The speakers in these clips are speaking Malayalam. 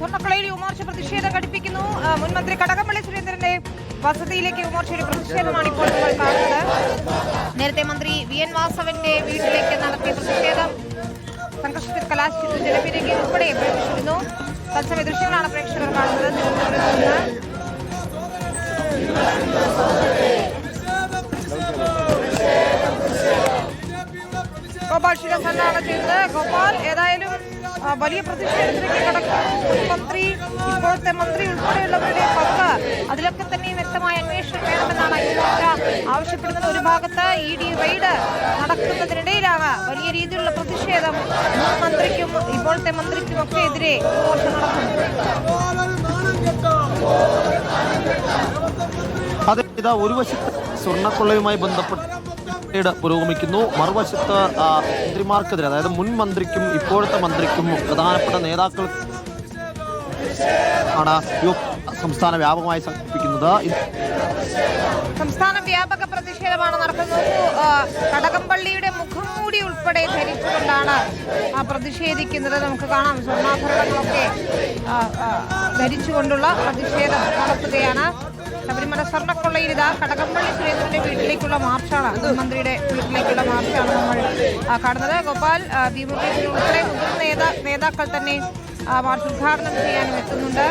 സ്വർണക്കളയിൽ യുവമോർച്ച പ്രതിഷേധം ഘടിപ്പിക്കുന്നു. മുൻമന്ത്രി മുൻ മന്ത്രി കടകംപള്ളി സുരേന്ദ്രന്റെ വസതിയിലേക്ക് യുവമോർച്ചയുടെ പ്രതിഷേധമാണ് ഇപ്പോൾ നമ്മൾ കാണുന്നത്. നേരത്തെ മന്ത്രി വി എൻ വാസവന്റെ വീട്ടിലേക്ക് നടത്തിയ പ്രതിഷേധം സംഘർഷത്തിൽ കലാശിച്ചു ജലപീരങ്കി ഉൾപ്പെടെ പ്രവേശിച്ചിരുന്നു തത്സമയ ദൃശ്യങ്ങളാണ് പ്രേക്ഷകർ കാണുന്നത്. ഗോപാൽ ശിരസന്നാണ് ചെയ്യുന്നത്. ഗോപാൽ ഏതായാലും വലിയ പ്രതിഷേധത്തിലേക്ക് കടക്കുന്നു മന്ത്രി ഇപ്പോഴത്തെ മന്ത്രി ഉൾപ്പെടെയുള്ളവരുടെ പങ്ക് അതിലൊക്കെ തന്നെ വ്യക്തമായ അന്വേഷണം വേണമെന്നാണ് യുവമോർച്ച ആവശ്യപ്പെടുന്നത്. ഒരു ഭാഗത്ത് ഇ ഡി റെയ്ഡ് നടക്കുന്നതിനിടയിലാണ് വലിയ രീതിയിലുള്ള പ്രതിഷേധം മന്ത്രിക്കും ഇപ്പോഴത്തെ മന്ത്രിക്കും ഒക്കെ എതിരെ അതെ ഒരു വശത്ത് സ്വർണക്കൊള്ളയുമായി ബന്ധപ്പെട്ട് പുരോഗമിക്കുന്നു. മറുവശത്ത് മന്ത്രിമാർക്കെതിരെ അതായത് മുൻ മന്ത്രിക്കും ഇപ്പോഴത്തെ മന്ത്രിക്കും പ്രധാനപ്പെട്ട നേതാക്കൾ ആണ് സംസ്ഥാന വ്യാപകമായി സംഘടിപ്പിക്കുന്നത്. സംസ്ഥാന വ്യാപക പ്രതിഷേധമാണ് നടക്കുന്നത്. മുഖംമൂടി ഉൾപ്പെടെ ധരിച്ചുകൊണ്ടാണ് പ്രതിഷേധിക്കുന്നത്. നമുക്ക് കാണാം. സ്വർണാഭരണങ്ങളൊക്കെ ധരിച്ചുകൊണ്ടുള്ള പ്രതിഷേധം നടത്തുകയാണ്. ശബരിമല സ്വർണക്കൊള്ളയിൽ ഇതാ കടകംപള്ളി സുരേന്ദ്രന്റെ വീട്ടിലേക്കുള്ള മാർച്ചാണ്. മന്ത്രിയുടെ വീട്ടിലേക്കുള്ള മാർച്ചാണ് നമ്മൾ കടന്നത് ഗോപാൽ മുരളീധരൻ ഉൾപ്പെടെ മുതിർന്ന നേതാ നേതാക്കൾ തന്നെ മാർച്ച് ഉദ്ഘാടനം ചെയ്യാനും എത്തുന്നുണ്ട്.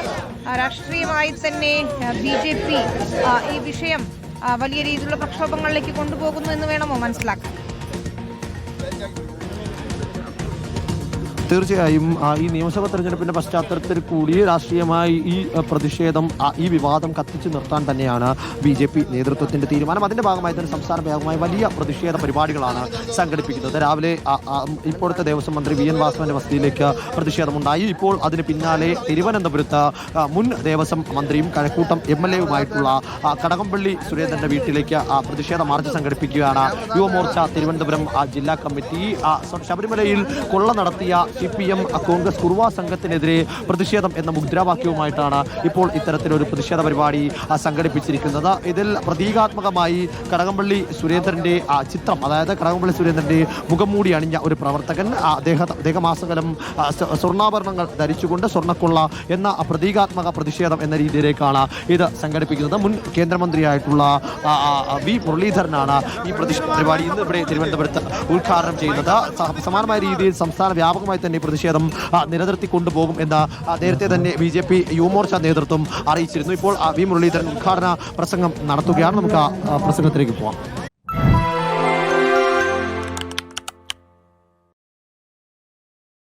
രാഷ്ട്രീയമായി തന്നെ ബി ജെ പി ഈ വിഷയം വലിയ രീതിയിലുള്ള പ്രക്ഷോഭങ്ങളിലേക്ക് കൊണ്ടുപോകുന്നു എന്ന് വേണമോ മനസ്സിലാക്കാൻ? തീർച്ചയായും ഈ നിയമസഭാ തെരഞ്ഞെടുപ്പിന്റെ പശ്ചാത്തലത്തിൽ കൂടി രാഷ്ട്രീയമായി ഈ പ്രതിഷേധം ഈ വിവാദം കത്തിച്ചു നിർത്താൻ തന്നെയാണ് ബി ജെ പി നേതൃത്വത്തിന്റെ തീരുമാനം. അതിന്റെ ഭാഗമായി തന്നെ സംസ്ഥാന വ്യാപകമായി വലിയ പ്രതിഷേധ പരിപാടികളാണ് സംഘടിപ്പിക്കുന്നത്. രാവിലെ ഇപ്പോഴത്തെ ദേവസ്വം മന്ത്രി വി എൻ വാസവന്റെ വസതിയിലേക്ക് പ്രതിഷേധമുണ്ടായി. ഇപ്പോൾ അതിന് പിന്നാലെ തിരുവനന്തപുരത്ത് മുൻ ദേവസ്വം മന്ത്രിയും കഴക്കൂട്ടം എം എൽ എയുമായിട്ടുള്ള കടകംപള്ളി സുരേന്ദ്രന്റെ വീട്ടിലേക്ക് പ്രതിഷേധ മാർച്ച് സംഘടിപ്പിക്കുകയാണ്. യുവമോർച്ച തിരുവനന്തപുരം ജില്ലാ കമ്മിറ്റി ശബരിമലയിൽ കൊള്ള നടത്തിയ C P M Congress Kuruva സംഘത്തിനെതിരെ പ്രതിഷേധം എന്ന മുദ്രാവാക്യവുമായിട്ടാണ് ഇപ്പോൾ ഇത്തരത്തിലൊരു പ്രതിഷേധ പരിപാടി സംഘടിപ്പിച്ചിരിക്കുന്നത്. ഇതിൽ പ്രതീകാത്മകമായി കടകംപള്ളി സുരേന്ദ്രന്റെ ആ, ചിത്രം അതായത് കടകംപള്ളി സുരേന്ദ്രന്റെ മുഖംമൂടി അണിഞ്ഞ ഒരു പ്രവർത്തകൻ അദ്ദേഹം ആ, സ്വർണാഭരണങ്ങൾ ധരിച്ചുകൊണ്ട് സ്വർണക്കൊള്ള എന്ന പ്രതീകാത്മക പ്രതിഷേധം എന്ന രീതിയിലേക്കാണ് ഇത് സംഘടിപ്പിക്കുന്നത്. മുൻ കേന്ദ്രമന്ത്രിയായിട്ടുള്ള വി മുരളീധരനാണ് ഈ പ്രതിഷേധ പരിപാടി ഇന്ന് ഇവിടെ തിരുവനന്തപുരത്ത് ഉദ്ഘാടനം ചെയ്യുന്നത്. സമാനമായ രീതിയിൽ സംസ്ഥാന വ്യാപകമായി തന്നെ പ്രതിഷേധം നിലനിർത്തി കൊണ്ടുപോകും എന്ന് നേരത്തെ തന്നെ ബി ജെ പി യുവമോർച്ച നേതൃത്വം അറിയിച്ചിരുന്നു. ഇപ്പോൾ വി മുരളീധരൻ ഉദ്ഘാടന പ്രസംഗം നടത്തുകയാണ്. നമുക്ക് ആ, പ്രസംഗത്തിലേക്ക് പോവാം.